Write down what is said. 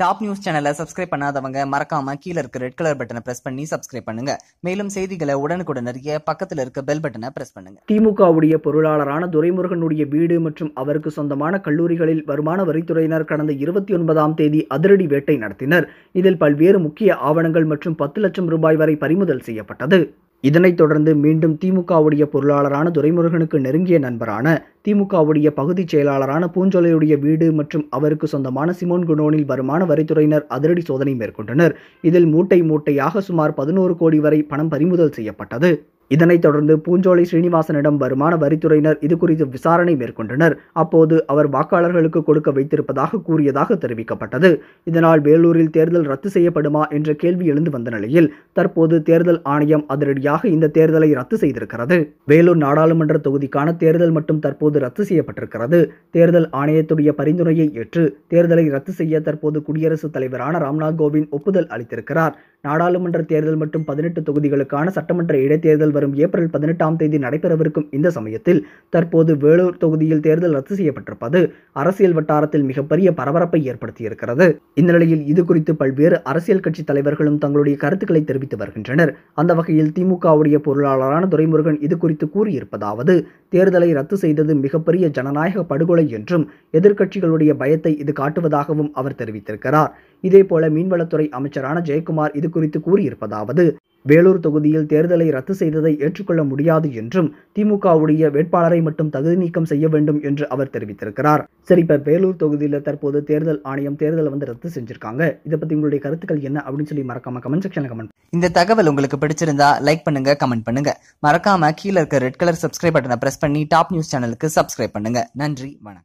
Top news சேனலை subscribe பண்ணாதவங்க மறக்காம கீழே இருக்க ரெட் கலர் பட்டனை பிரஸ் பண்ணி சப்ஸ்கிரைப் பண்ணுங்க. மேலும் செய்திகளை உடனுக்குடன் அறிய பக்கத்தில் இருக்க பெல் பட்டனை பிரஸ் பண்ணுங்க. திமுகவுடைய பொருளாளரான துரைமுருகனுடைய வீடு மற்றும் அவருக்கு சொந்தமான கல்லூரிகளில் வருமான வரித்துறையினர் கடந்த இருபத்தி ஒன்பதாம் தேதி அதிரடி வேட்டை நடத்தினர். இதில் பல்வேறு முக்கிய ஆவணங்கள் மற்றும் பத்து லட்சம் ரூபாய் வரை பறிமுதல் செய்யப்பட்டது. இதனைத் தொடர்ந்து மீண்டும் திமுகவுடைய பொருளாளரான துரைமுருகனுக்கு நெருங்கிய நண்பரான திமுகவுடைய பகுதிச் செயலாளரான பூஞ்சோலையுடைய வீடு மற்றும் அவருக்கு சொந்தமான சிமோன் குனோனில் வருமான வரித்துறையினர் அதிரடி சோதனை மேற்கொண்டனர். இதில் மூட்டை மூட்டையாக சுமார் பதினோரு கோடி வரை பணம் பறிமுதல் செய்யப்பட்டது. இதனைத் தொடர்ந்து பூஞ்சோலை ஸ்ரீனிவாசனிடம் வருமான வரித்துறையினர் இதுகுறித்து விசாரணை மேற்கொண்டனர். அப்போது அவர் வாக்காளர்களுக்கு கொடுக்க வைத்திருப்பதாக கூறியதாக தெரிவிக்கப்பட்டது. இதனால் வேலூரில் தேர்தல் ரத்து செய்யப்படுமா என்ற கேள்வி எழுந்து வந்த நிலையில் தற்போது தேர்தல் ஆணையம் அதிரடியாக இந்த தேர்தலை ரத்து செய்திருக்கிறது. வேலூர் நாடாளுமன்ற தொகுதிக்கான தேர்தல் மட்டும் தற்போது ரத்து செய்யப்பட்டிருக்கிறது. தேர்தல் ஆணையத்துடைய பரிந்துரையை ஏற்று தேர்தலை ரத்து செய்ய தற்போது குடியரசுத் தலைவரான ராம்நாத் கோவிந்த் ஒப்புதல் அளித்திருக்கிறார். நாடாளுமன்ற தேர்தல் மற்றும் பதினெட்டு தொகுதிகளுக்கான சட்டமன்ற இடைத்தேர்தல் வரும் ஏப்ரல் பதினெட்டாம் தேதி நடைபெறவிருக்கும் இந்த சமயத்தில் தற்போது வேலூர் தொகுதியில் தேர்தல் ரத்து செய்யப்பட்டிருப்பது அரசியல் வட்டாரத்தில் மிகப்பெரிய பரபரப்பை ஏற்படுத்தியிருக்கிறது. இந்த நிலையில் இது குறித்து பல்வேறு அரசியல் கட்சி தலைவர்களும் தங்களுடைய கருத்துக்களை தெரிவித்து வருகின்றனர். அந்த வகையில் திமுகவுடைய பொருளாளரான துரைமுருகன் இது குறித்து கூறியிருப்பதாவது தேர்தலை ரத்து செய்தது மிகப்பெரிய ஜனநாயக படுகொலை என்றும் எதிர்க்கட்சிகளுடைய பயத்தை இது காட்டுவதாகவும் அவர் தெரிவித்திருக்கிறார். இதேபோல மீன்வளத்துறை அமைச்சரான ஜெயக்குமார் இது குறித்து கூறியிருப்பதாவது வேலூர் தொகுதியில் தேர்தலை ரத்து செய்ததை ஏற்றுக்கொள்ள முடியாது என்றும் திமுகவுடைய வேட்பாளரை மட்டும் தகுதி நீக்கம் செய்ய வேண்டும் என்று அவர் தெரிவித்திருக்கிறார். சரி இப்ப வேலூர் தொகுதியில் தற்போது தேர்தல் ஆணையம் தேர்தலை வந்து ரத்து செஞ்சிருக்காங்க. இதை பத்தி உங்களுடைய கருத்துக்கள் என்ன அப்படின்னு சொல்லி மறக்காம கமெண்ட் செக்ஷன்ல கமெண்ட் இந்த தகவல் உங்களுக்கு பிடிச்சிருந்தா லைக் பண்ணுங்க கமெண்ட் பண்ணுங்க. மறக்காம கீழ இருக்க ரெட் கலர் சப்ஸ்கிரைப் பட்டனை பிரஸ் பண்ணி டாப் நியூஸ் சேனலுக்கு சப்ஸ்கிரைப் பண்ணுங்க. நன்றி வணக்கம்.